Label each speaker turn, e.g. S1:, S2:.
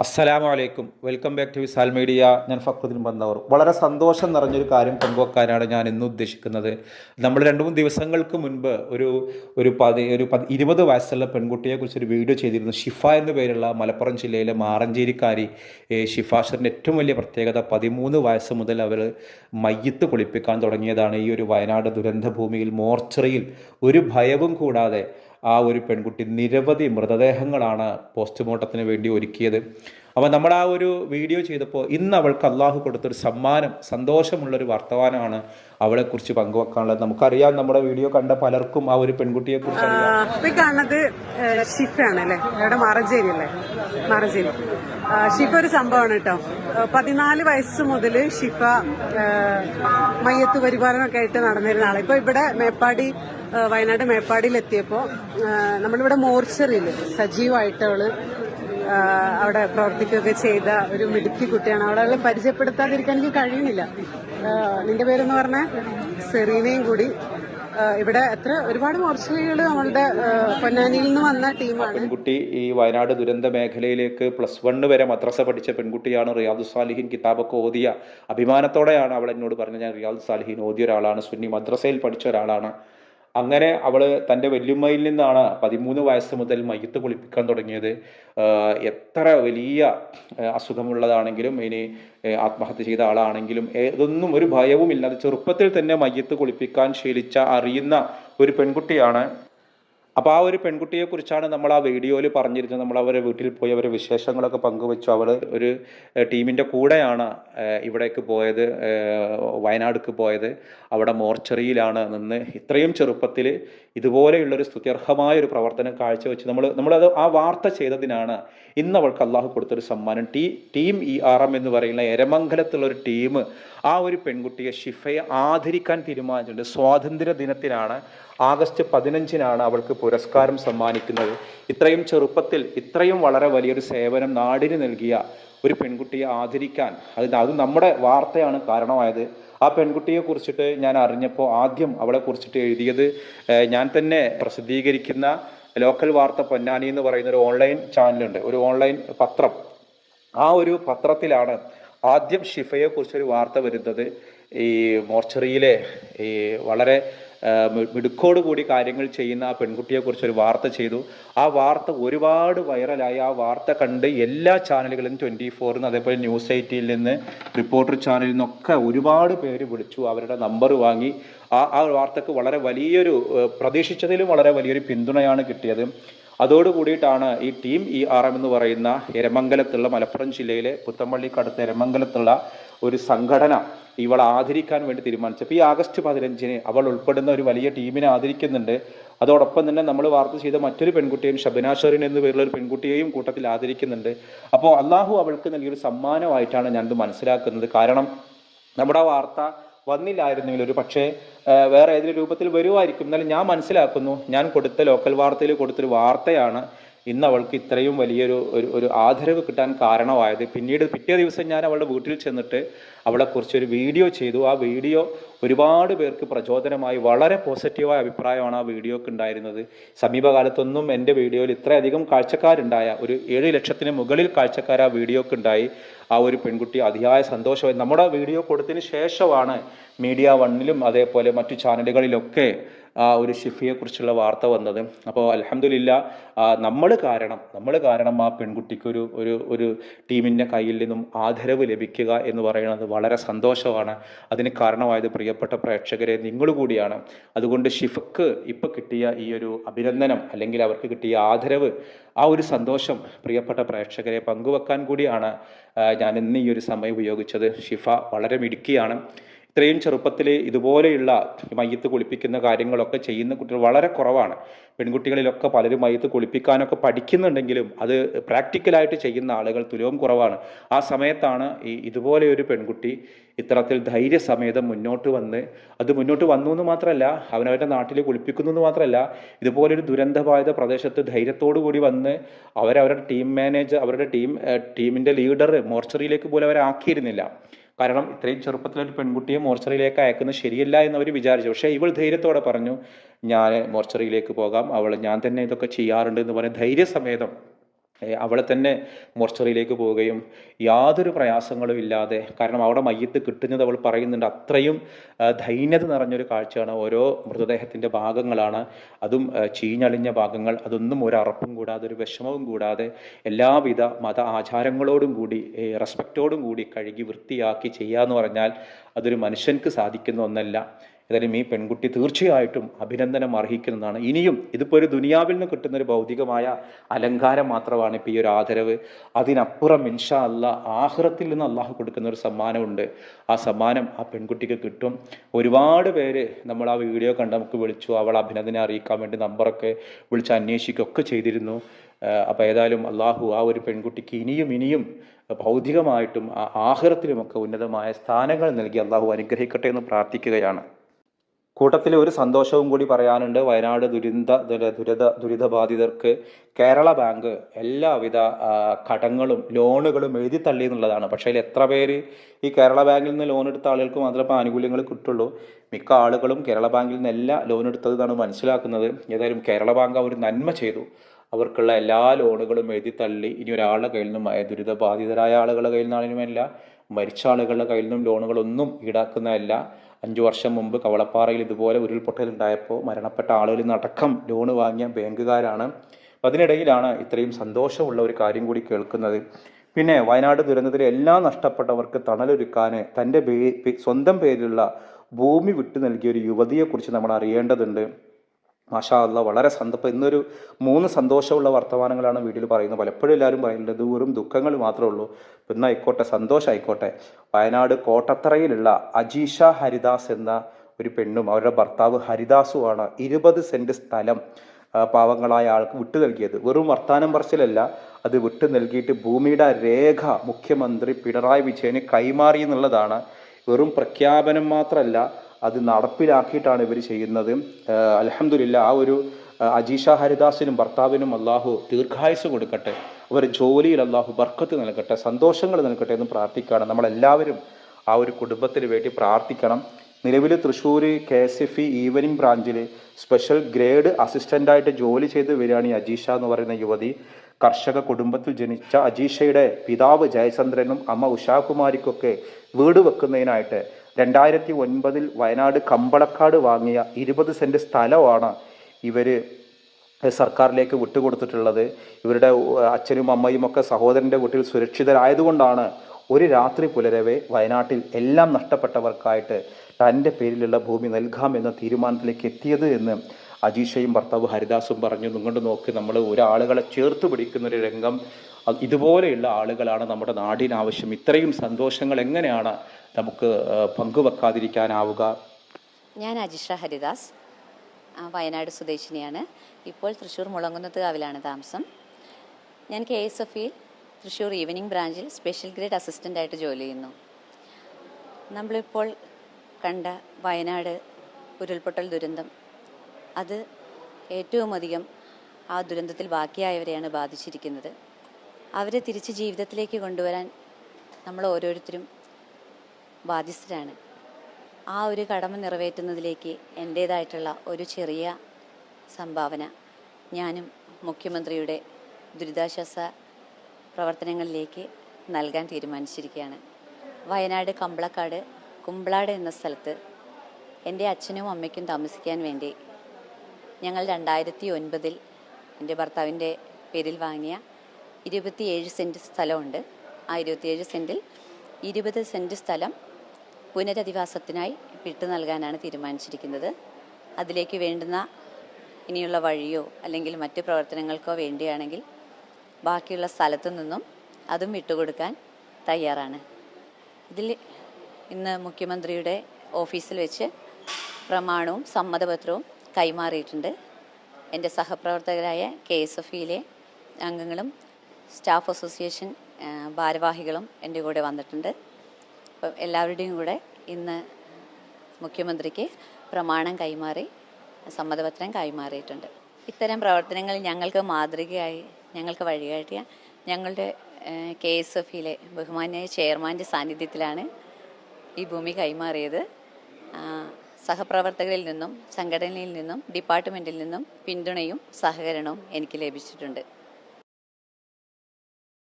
S1: അസ്സലാമു അലൈക്കും. Welcome back to Visal media ഞാൻ ഫക്രുദ്ദീൻ ബന്ദവർ വളരെ സന്തോഷം നിറഞ്ഞൊരു കാര്യം പങ്കുവെക്കാനാണ് ഞാൻ ഇന്ന് ഉദ്ദേശിക്കുന്നത്. നമ്മൾ രണ്ടു മൂന്ന് ദിവസങ്ങൾക്ക് മുൻപ് ഒരു ഒരു പതി ഒരു പതി ഇരുപത് വയസ്സുള്ള പെൺകുട്ടിയെക്കുറിച്ച് ഒരു വീഡിയോ ചെയ്തിരുന്നു. ഷിഫ എന്ന പേരുള്ള മലപ്പുറം ജില്ലയിലെ മാറഞ്ചേരിക്കാരി ഷിഫാഷറിന്റെ ഷിഫ ഏറ്റവും വലിയ പ്രത്യേകത പതിമൂന്ന് വയസ്സ് മുതൽ അവർ മയ്യത്ത് കുളിപ്പിക്കാൻ തുടങ്ങിയതാണ്. ഈ ഒരു വയനാട് ദുരന്തഭൂമിയിൽ മോർച്ചറിയിൽ ഒരു ഭയവും കൂടാതെ ആ ഒരു പെൺകുട്ടി നിരവധി മൃതദേഹങ്ങളാണ് പോസ്റ്റ്മോർട്ടത്തിന് വേണ്ടി ഒരുക്കിയത്. അപ്പോൾ നമ്മൾ ആ ഒരു വീഡിയോ ചെയ്തപ്പോൾ ഇന്ന് അവൾക്ക് അള്ളാഹു കൊടുത്തൊരു സമ്മാനം സന്തോഷമുള്ളൊരു വർത്തമാനമാണ് അവളെക്കുറിച്ച് പങ്കുവെക്കാനുള്ളത്. നമുക്കറിയാം നമ്മുടെ വീഡിയോ കണ്ട പലർക്കും ആ ഒരു പെൺകുട്ടിയെക്കുറിച്ച് അറിയാം.
S2: ഇപ്പൊ കാണുന്നത് ഷിഫാണ് അല്ലേ ഇവിടെ അല്ലേ? മാറഞ്ചേരി. ഷിഫ ഒരു സംഭവമാണ് കേട്ടോ പതിനാല് വയസ്സ് മുതൽ ഷിഫ മയ്യത്ത് പരിപാലനമൊക്കെ ആയിട്ട് നടന്നിരുന്ന ആളെ. ഇപ്പൊ ഇവിടെ മേപ്പാടി വയനാട് മേപ്പാടിയിൽ എത്തിയപ്പോ ഏഹ്, നമ്മളിവിടെ മോർച്ചറിയിൽ സജീവമായിട്ട് അവൾ അവിടെ പ്രവർത്തിക്കുകയൊക്കെ ചെയ്ത ഒരു മിടുക്കി കുട്ടിയാണ്. അവിടെ അവളെ പരിചയപ്പെടുത്താതിരിക്കാൻ എനിക്ക് കഴിയുന്നില്ല. നിന്റെ പേരെന്ന് പറഞ്ഞ സെറീനയും കൂടി ഇവിടെ എത്ര ഒരുപാട് മോർച്ചറികൾ നമ്മളുടെ പൊന്നാനിയിൽ നിന്ന് വന്ന ടീമാണ്.
S1: പെൺകുട്ടി ഈ വയനാട് ദുരന്ത മേഖലയിലേക്ക് പ്ലസ് വണ്ണ് വരെ മദ്രസ പഠിച്ച പെൺകുട്ടിയാണ് റിയാദു സാലിഹിൻ. കിതാബൊക്കെ ഓതിയ അഭിമാനത്തോടെയാണ് അവൾ എന്നോട് പറഞ്ഞത്. ഞാൻ റിയാദു സാലിഹിൻ ഓതിയ ഒരാളാണ്. സുന്നി മദ്രസയിൽ പഠിച്ച ഒരാളാണ്. അങ്ങനെ അവൾ തന്റെ വല്യമ്മയിൽ നിന്നാണ് പതിമൂന്ന് വയസ്സ് മുതൽ മയ്യത്ത് കുളിപ്പിക്കാൻ തുടങ്ങിയത്. എത്ര വലിയ അസുഖമുള്ളതാണെങ്കിലും ഇനി ആത്മഹത്യ ചെയ്ത ആളാണെങ്കിലും ഏതൊന്നും ഒരു ഭയവുമില്ലാതെ ചെറുപ്പത്തിൽ തന്നെ മയ്യത്ത് കുളിപ്പിക്കാൻ ശീലിച്ച അറിയുന്ന ഒരു പെൺകുട്ടിയാണ് അപ്പോൾ ആ ഒരു പെൺകുട്ടിയെ കുറിച്ചാണ് നമ്മൾ ആ വീഡിയോയിൽ പറഞ്ഞിരുന്നത്. നമ്മൾ അവരെ വീട്ടിൽ പോയി അവരെ വിശേഷങ്ങളൊക്കെ പങ്കുവെച്ചു. അവൾ ഒരു ടീമിന്റെ കൂടെയാണ് ഇവിടേക്ക് പോയത് വയനാടുക്ക് പോയത്. അവിടെ മോർച്ചറിയിലാണ് നിന്ന് ഇത്രയും ചെറുപ്പത്തിൽ ഇതുപോലെയുള്ളൊരു സ്തുത്യർഹമായ ഒരു പ്രവർത്തനം കാഴ്ചവെച്ച് നമ്മൾ നമ്മളത് ആ വാർത്ത ചെയ്തതിനാണ് ഇന്ന് അവൾക്ക് അള്ളാഹു കൊടുത്തൊരു സമ്മാനം. T team E R M എന്ന് പറയുന്ന എരമംഗലത്തുള്ള ഒരു ടീം ആ ഒരു പെൺകുട്ടിയെ ഷിഫയെ ആദരിക്കാൻ തീരുമാനിച്ചിട്ടുണ്ട്. സ്വാതന്ത്ര്യ ദിനത്തിനാണ് ആഗസ്റ്റ് പതിനഞ്ചിനാണ് അവൾക്ക് പുരസ്കാരം സമ്മാനിക്കുന്നത്. ഇത്രയും ചെറുപ്പത്തിൽ ഇത്രയും വളരെ വലിയൊരു സേവനം നാടിന് നൽകിയ ഒരു പെൺകുട്ടിയെ ആദരിക്കാൻ. അത് അത് നമ്മുടെ വാർത്തയാണ് കാരണമായത്. ആ പെൺകുട്ടിയെ കുറിച്ചിട്ട് ഞാൻ അറിഞ്ഞപ്പോൾ ആദ്യം അവളെ കുറിച്ചിട്ട് എഴുതിയത് ഞാൻ തന്നെ പ്രസിദ്ധീകരിക്കുന്ന ലോക്കൽ വാർത്ത പൊന്നാനി എന്ന് പറയുന്ന ഒരു ഓൺലൈൻ ചാനലുണ്ട്. ഒരു ഓൺലൈൻ പത്രം. ആ ഒരു പത്രത്തിലാണ് ആദ്യം ഷിഫയെ കുറിച്ചൊരു വാർത്ത വരുന്നത്. ഈ മോർച്ചറിയിലെ ഈ വളരെ ആ, മി- മിടുക്കോട് കൂടി കാര്യങ്ങൾ ചെയ്യുന്ന ആ പെൺകുട്ടിയെക്കുറിച്ച് ഒരു വാർത്ത ചെയ്തു. ആ വാർത്ത ഒരുപാട് വൈറലായി. ആ വാർത്ത കണ്ട് എല്ലാ ചാനലുകളും ട്വന്റി ഫോറിൽ നിന്ന് അതേപോലെ ന്യൂസ് എയ്റ്റിയിൽ നിന്ന് റിപ്പോർട്ടർ ചാനലിൽ നിന്നൊക്കെ ഒരുപാട് പേര് വിളിച്ചു. അവരുടെ നമ്പർ വാങ്ങി. ആ ആ വാർത്തക്ക് വളരെ വലിയൊരു പ്രതീക്ഷിച്ചതിലും വളരെ വലിയൊരു പിന്തുണയാണ് കിട്ടിയത്. അതോട് കൂടിയിട്ടാണ് ഈ ടീം ഇ ആർ എം എന്ന് പറയുന്ന എരമംഗലത്തുള്ള മലപ്പുറം ജില്ലയിലെ പുത്തമ്പള്ളിക്കടുത്ത് എരമംഗലത്തുള്ള ഒരു സംഘടന ഇവളെ ആദരിക്കാൻ വേണ്ടി തീരുമാനിച്ചപ്പോൾ ഈ ആഗസ്റ്റ് പതിനഞ്ചിന് അവൾ ഉൾപ്പെടുന്ന ഒരു വലിയ ടീമിനെ ആദരിക്കുന്നുണ്ട്. അതോടൊപ്പം തന്നെ നമ്മൾ വാർത്ത ചെയ്ത മറ്റൊരു പെൺകുട്ടിയും ഷബിന ഷെറിൻ എന്ന് പേരുള്ള ഒരു പെൺകുട്ടിയെയും കൂട്ടത്തിൽ ആദരിക്കുന്നുണ്ട്. അപ്പോൾ അള്ളാഹു അവൾക്ക് നൽകിയൊരു സമ്മാനമായിട്ടാണ് ഞാനത് മനസ്സിലാക്കുന്നത്. കാരണം നമ്മുടെ വാർത്ത വന്നില്ലായിരുന്നെങ്കിൽ ഒരു പക്ഷേ വേറെ ഏതെങ്കിലും രൂപത്തിൽ വരുമായിരിക്കും. എന്നാലും ഞാൻ മനസ്സിലാക്കുന്നു. ഞാൻ കൊടുത്ത ലോക്കൽ വാർത്തയിൽ കൊടുത്തൊരു വാർത്തയാണ്. ഇന്ന് അവൾക്ക് ഇത്രയും വലിയൊരു ഒരു ഒരു ആദരവ് കിട്ടാൻ കാരണമായത്. പിന്നീട് പിറ്റേ ദിവസം ഞാൻ അവളുടെ വീട്ടിൽ ചെന്നിട്ട് അവളെ ഒരു വീഡിയോ ചെയ്തു. ആ വീഡിയോ ഒരുപാട് പേർക്ക് പ്രചോദനമായി വളരെ പോസിറ്റീവായ അഭിപ്രായമാണ് ആ വീഡിയോക്ക് ഉണ്ടായിരുന്നത്. സമീപകാലത്തൊന്നും എന്റെ വീഡിയോയിൽ ഇത്രയധികം കാഴ്ചക്കാരുണ്ടായ ഒരു ഏഴ് ലക്ഷത്തിന് മുകളിൽ കാഴ്ചക്കാർ ആ വീഡിയോക്ക് ഉണ്ടായി. ആ ഒരു പെൺകുട്ടി അതിയായ സന്തോഷമായി. നമ്മുടെ വീഡിയോ കൊടുത്തതിന് ശേഷമാണ് മീഡിയ വണ്ണിലും അതേപോലെ മറ്റു ചാനലുകളിലൊക്കെ ഒരു ഷിഫിയെക്കുറിച്ചുള്ള വാർത്ത വന്നത്. അപ്പോൾ അലഹമില്ല നമ്മൾ കാരണം നമ്മൾ കാരണം ആ പെൺകുട്ടിക്ക് ഒരു ഒരു ഒരു ടീമിന്റെ കയ്യിൽ നിന്നും ആദരവ് ലഭിക്കുക എന്ന് പറയുന്നത് വളരെ സന്തോഷമാണ്. അതിന് കാരണമായത് പ്രിയപ്പെട്ട പ്രേക്ഷകരെ നിങ്ങൾ കൂടിയാണ്. അതുകൊണ്ട് ഷിഫക്ക് ഇപ്പോൾ കിട്ടിയ ഈ ഒരു അഭിനന്ദനം അല്ലെങ്കിൽ അവർക്ക് കിട്ടിയ ആദരവ് ആ ഒരു സന്തോഷം പ്രിയപ്പെട്ട പ്രേക്ഷകരെ പങ്കുവെക്കാൻ കൂടിയാണ് ഞാൻ ഇന്ന് ഈ ഒരു സമയം ഉപയോഗിച്ചത്. ഷിഫ വളരെ മിടുക്കിയാണ്. ഇത്രയും ചെറുപ്പത്തിൽ ഇതുപോലെയുള്ള മയ്യത്ത് കുളിപ്പിക്കുന്ന കാര്യങ്ങളൊക്കെ ചെയ്യുന്ന കുട്ടികൾ വളരെ കുറവാണ്. പെൺകുട്ടികളിലൊക്കെ പലരും മയ്യത്ത് കുളിപ്പിക്കാനൊക്കെ പഠിക്കുന്നുണ്ടെങ്കിലും അത് പ്രാക്ടിക്കലായിട്ട് ചെയ്യുന്ന ആളുകൾ തുലവും കുറവാണ്. ആ സമയത്താണ് ഈ ഇതുപോലെ ഒരു പെൺകുട്ടി ഇത്തരത്തിൽ ധൈര്യസമേതം മുന്നോട്ട് വന്ന് അത് മുന്നോട്ട് വന്നു എന്ന് മാത്രമല്ല അവനവരുടെ നാട്ടിൽ കുളിപ്പിക്കുന്നു എന്ന് മാത്രമല്ല ഇതുപോലൊരു ദുരന്തബാധിത പ്രദേശത്ത് ധൈര്യത്തോടു കൂടി വന്ന് അവരവരുടെ ടീം മാനേജർ അവരുടെ ടീം ടീമിന്റെ ലീഡർ മോർച്ചറിയിലേക്ക് പോലും അവരെ ആക്കിയിരുന്നില്ല. കാരണം ഇത്രയും ചെറുപ്പത്തിലൊരു പെൺകുട്ടിയെ മോർച്ചറിയിലേക്ക് അയക്കുന്നത് ശരിയല്ല എന്ന് അവർ വിചാരിച്ചു. പക്ഷേ ഇവൾ ധൈര്യത്തോടെ പറഞ്ഞു ഞാൻ മോർച്ചറിയിലേക്ക് പോകാം. അവൾ ഞാൻ തന്നെ ഇതൊക്കെ ചെയ്യാറുണ്ട് എന്ന് പറഞ്ഞ് ധൈര്യസമേതം അവളെ തന്നെ മോർച്ചറിയിലേക്ക് പോവുകയും യാതൊരു പ്രയാസങ്ങളും ഇല്ലാതെ കാരണം അവിടെ മയ്യത്ത് കിട്ടുന്നത് അവൾ പറയുന്നുണ്ട്. അത്രയും ദൈന്യത നിറഞ്ഞൊരു കാഴ്ചയാണ്. ഓരോ മൃതദേഹത്തിന്റെ ഭാഗങ്ങളാണ്. അതും ചീഞ്ഞളിഞ്ഞ ഭാഗങ്ങൾ. അതൊന്നും ഒരു അറപ്പും കൂടാതെ ഒരു വിഷമവും കൂടാതെ എല്ലാവിധ മത ആചാരങ്ങളോടും കൂടി റെസ്പെക്റ്റോടും കൂടി കഴുകി വൃത്തിയാക്കി ചെയ്യാന്ന് പറഞ്ഞാൽ അതൊരു മനുഷ്യൻക്ക് സാധിക്കുന്ന ഒന്നല്ല. ഏതായാലും ഈ പെൺകുട്ടി തീർച്ചയായിട്ടും അഭിനന്ദനം അർഹിക്കുന്നതാണ് ഇനിയും ഇതിപ്പോൾ ഒരു ദുനിയാവിൽ നിന്ന് കിട്ടുന്ന ഒരു ഭൗതികമായ അലങ്കാരം മാത്രമാണ് ഇപ്പോൾ ഈ ഒരു ആദരവ്. അതിനപ്പുറം ഇൻഷാ അല്ല ആഹ്റത്തിൽ നിന്ന് അള്ളാഹു കൊടുക്കുന്ന ഒരു സമ്മാനമുണ്ട്. ആ സമ്മാനം ആ പെൺകുട്ടിക്ക് കിട്ടും. ഒരുപാട് പേര് നമ്മൾ ആ വീഡിയോ കണ്ട് നമുക്ക് വിളിച്ചു. അവൾ അഭിനന്ദനം അറിയിക്കാൻ വേണ്ടി നമ്പറൊക്കെ വിളിച്ച് അന്വേഷിക്കുകയൊക്കെ ചെയ്തിരുന്നു. അപ്പോൾ ഏതായാലും അള്ളാഹു ആ ഒരു പെൺകുട്ടിക്ക് ഇനിയും ഇനിയും ഭൗതികമായിട്ടും ആഹ്റത്തിലുമൊക്കെ ഉന്നതമായ സ്ഥാനങ്ങൾ നൽകി അള്ളാഹു അനുഗ്രഹിക്കട്ടെ എന്ന് പ്രാർത്ഥിക്കുകയാണ്. കൂട്ടത്തിൽ ഒരു സന്തോഷവും കൂടി പറയാനുണ്ട്. വയനാട് ദുരിത ദുര- ദുരിത ദുരിതബാധിതർക്ക് കേരള ബാങ്ക് എല്ലാവിധ കടങ്ങളും ലോണുകളും എഴുതി തള്ളി എന്നുള്ളതാണ്. പക്ഷേ അതിൽ എത്ര പേര് ഈ കേരള ബാങ്കിൽ നിന്ന് ലോൺ എടുത്ത ആളുകൾക്ക് മാത്രമേ ഇപ്പോൾ ആനുകൂല്യങ്ങൾ കിട്ടുള്ളൂ. മിക്ക ആളുകളും കേരള ബാങ്കിൽ നിന്ന് എല്ലാ ലോൺ എടുത്തത് എന്നാണ് മനസ്സിലാക്കുന്നത്. ഏതായാലും കേരള ബാങ്ക് അവർ നന്മ ചെയ്തു. അവർക്കുള്ള എല്ലാ ലോണുകളും എഴുതി തള്ളി. ഇനി ഒരാളുടെ കയ്യിൽ നിന്നും ദുരിതബാധിതരായ ആളുകളുടെ കയ്യിൽ നിന്നാണെങ്കിലും മരിച്ച ആളുകളുടെ കയ്യിൽ നിന്നും ലോണുകളൊന്നും ഈടാക്കുന്നതല്ല. അഞ്ചു വർഷം മുമ്പ് കവളപ്പാറയിൽ ഇതുപോലെ ഉരുൾപൊട്ടൽ ഉണ്ടായപ്പോൾ മരണപ്പെട്ട ആളുകളിൽ നിന്നടക്കം ലോണ് വാങ്ങിയ ബാങ്കുകാരാണ്. അതിനിടയിലാണ് ഇത്രയും സന്തോഷമുള്ള ഒരു കാര്യം കൂടി കേൾക്കുന്നത്. പിന്നെ വയനാട് ദുരന്തത്തിലെ എല്ലാം നഷ്ടപ്പെട്ടവർക്ക് തണലൊരുക്കാൻ തന്റെ സ്വന്തം പേരിലുള്ള ഭൂമി വിട്ടു നൽകിയ ഒരു യുവതിയെക്കുറിച്ച് നമ്മൾ അറിയേണ്ടതുണ്ട്. മാഷാ വളരെ സന്തോഷം ഇന്നൊരു മൂന്ന് സന്തോഷമുള്ള വർത്തമാനങ്ങളാണ് വീട്ടിൽ പറയുന്നത്. പലപ്പോഴും എല്ലാവരും പറയുന്നത് വെറും ദുഃഖങ്ങൾ മാത്രമേ ഉള്ളൂ. പിന്നെ ആയിക്കോട്ടെ സന്തോഷമായിക്കോട്ടെ വയനാട് കോട്ടത്തറയിലുള്ള അജീഷ ഹരിദാസ് എന്ന ഒരു പെണ്ണും അവരുടെ ഭർത്താവ് ഹരിദാസുമാണ് ഇരുപത് സെന്റ് സ്ഥലം പാവങ്ങളായ ആൾക്ക് വിട്ടു നൽകിയത്. വെറും വർത്താനം പറച്ചിലല്ല അത് വിട്ടു നൽകിയിട്ട് ഭൂമിയുടെ രേഖ മുഖ്യമന്ത്രി പിണറായി വിജയന് കൈമാറി എന്നുള്ളതാണ്. വെറും പ്രഖ്യാപനം മാത്രമല്ല അത് നടപ്പിലാക്കിയിട്ടാണ് ഇവർ ചെയ്യുന്നത്. അലഹമില്ല ആ ഒരു അജീഷ ഹരിദാസിനും ഭർത്താവിനും അള്ളാഹു ദീർഘായുസ് കൊടുക്കട്ടെ. അവർ ജോലിയിൽ അള്ളാഹു ബർക്കത്ത് നൽകട്ടെ സന്തോഷങ്ങൾ നൽകട്ടെ എന്ന് പ്രാർത്ഥിക്കുകയാണ്. നമ്മളെല്ലാവരും ആ ഒരു കുടുംബത്തിന് വേണ്ടി പ്രാർത്ഥിക്കണം. നിലവിൽ Thrissur K S F E evening ബ്രാഞ്ചിൽ സ്പെഷ്യൽ ഗ്രേഡ് അസിസ്റ്റന്റായിട്ട് ജോലി ചെയ്ത് വരികയാണ് ഈ അജീഷ എന്ന് പറയുന്ന യുവതി. കർഷക കുടുംബത്തിൽ ജനിച്ച അജീഷയുടെ പിതാവ് ജയചന്ദ്രനും അമ്മ ഉഷാകുമാരിക്കൊക്കെ വീട് വെക്കുന്നതിനായിട്ട് രണ്ടായിരത്തി ഒൻപതിൽ വയനാട് കമ്പളക്കാട് വാങ്ങിയ ഇരുപത് സെന്റ് സ്ഥലമാണ് ഇവർ സർക്കാരിലേക്ക് വിട്ടുകൊടുത്തിട്ടുള്ളത്. ഇവരുടെ അച്ഛനും അമ്മയും ഒക്കെ സഹോദരന്റെ വീട്ടിൽ സുരക്ഷിതരായതുകൊണ്ടാണ് ഒരു രാത്രി പുലരവെ വയനാട്ടിൽ എല്ലാം നഷ്ടപ്പെട്ടവർക്കായിട്ട് തന്റെ പേരിലുള്ള ഭൂമി നൽകാമെന്ന തീരുമാനത്തിലേക്ക് എത്തിയത് എന്ന് അജീഷയും ഭർത്താവ് ഹരിദാസും പറഞ്ഞു. നിങ്ങളുടെ നോക്കി നമ്മൾ ഒരാളുകളെ ചേർത്ത് പിടിക്കുന്ന ഒരു രംഗം ഇതുപോലെയുള്ള ആളുകളാണ് നമ്മുടെ നാടിനാവശ്യം. ഇത്രയും സന്തോഷങ്ങൾ എങ്ങനെയാണ് നമുക്ക് പങ്കുവെക്കാതിരിക്കാനാവുക?
S3: ഞാൻ അജിഷ ഹരിദാസ് വയനാട് സ്വദേശിനിയാണ്. ഇപ്പോൾ തൃശ്ശൂർ മുളങ്കുന്നത്ത് കാവിലാണ് താമസം. ഞാൻ കെ എസ് എഫ് ഇയിൽ തൃശ്ശൂർ ഈവനിങ് ബ്രാഞ്ചിൽ സ്പെഷ്യൽ ഗ്രേഡ് അസിസ്റ്റന്റായിട്ട് ജോലി ചെയ്യുന്നു. നമ്മളിപ്പോൾ കണ്ട വയനാട് ഉരുൾപൊട്ടൽ ദുരന്തം അത് ഏറ്റവും അധികം ആ ദുരന്തത്തിൽ ബാക്കിയായവരെയാണ് ബാധിച്ചിരിക്കുന്നത്. അവരെ തിരിച്ച് ജീവിതത്തിലേക്ക് കൊണ്ടുവരാൻ നമ്മൾ ഓരോരുത്തരും ബാധ്യസ്ഥരാണ്. ആ ഒരു കടമ നിറവേറ്റുന്നതിലേക്ക് എന്റേതായിട്ടുള്ള ഒരു ചെറിയ സംഭാവന ഞാനും മുഖ്യമന്ത്രിയുടെ ദുരിതാശ്വാസ പ്രവർത്തനങ്ങളിലേക്ക് നൽകാൻ തീരുമാനിച്ചിരിക്കുകയാണ്. വയനാട് കമ്പളക്കാട് കുമ്പളാട് എന്ന സ്ഥലത്ത് എന്റെ അച്ഛനും അമ്മയ്ക്കും താമസിക്കാൻ വേണ്ടി ഞങ്ങൾ രണ്ടായിരത്തി ഒൻപതിൽ എന്റെ ഭർത്താവിന്റെ പേരിൽ വാങ്ങിയ ഇരുപത്തിയേഴ് സെന്റ് സ്ഥലമുണ്ട്. ആ ഇരുപത്തിയേഴ് സെന്റിൽ ഇരുപത് സെന്റ് സ്ഥലം പുനരധിവാസത്തിനായി വിട്ടു നൽകാനാണ് തീരുമാനിച്ചിരിക്കുന്നത്. അതിലേക്ക് വേണ്ടുന്ന ഇനിയുള്ള വഴിയോ അല്ലെങ്കിൽ മറ്റ് പ്രവർത്തനങ്ങൾക്കോ വേണ്ടിയാണെങ്കിൽ ബാക്കിയുള്ള സ്ഥലത്തു നിന്നും അതും വിട്ടുകൊടുക്കാൻ തയ്യാറാണ്. ഇതിൽ ഇന്ന് മുഖ്യമന്ത്രിയുടെ ഓഫീസിൽ വെച്ച് പ്രമാണവും സമ്മതപത്രവും കൈമാറിയിട്ടുണ്ട്. എന്റെ സഹപ്രവർത്തകരായ കെ എസ് എഫ് ഇയിലെ അംഗങ്ങളും സ്റ്റാഫ് അസോസിയേഷൻ ഭാരവാഹികളും എന്റെ കൂടെ വന്നിട്ടുണ്ട്. അപ്പം എല്ലാവരുടെയും കൂടെ ഇന്ന് മുഖ്യമന്ത്രിക്ക് പ്രമാണം കൈമാറി സമ്മതപത്രം കൈമാറിയിട്ടുണ്ട്. ഇത്തരം പ്രവർത്തനങ്ങൾ ഞങ്ങൾക്ക് മാതൃകയായി ഞങ്ങൾക്ക് വഴികാട്ടിയ ഞങ്ങളുടെ കെ എസ് എഫിലെ ബഹുമാന്യായ ചെയർമാന്റെ സാന്നിധ്യത്തിലാണ് ഈ ഭൂമി കൈമാറിയത്. സഹപ്രവർത്തകരിൽ നിന്നും സംഘടനയിൽ നിന്നും ഡിപ്പാർട്ട്മെന്റിൽ നിന്നും പിന്തുണയും സഹകരണവും എനിക്ക് ലഭിച്ചിട്ടുണ്ട്.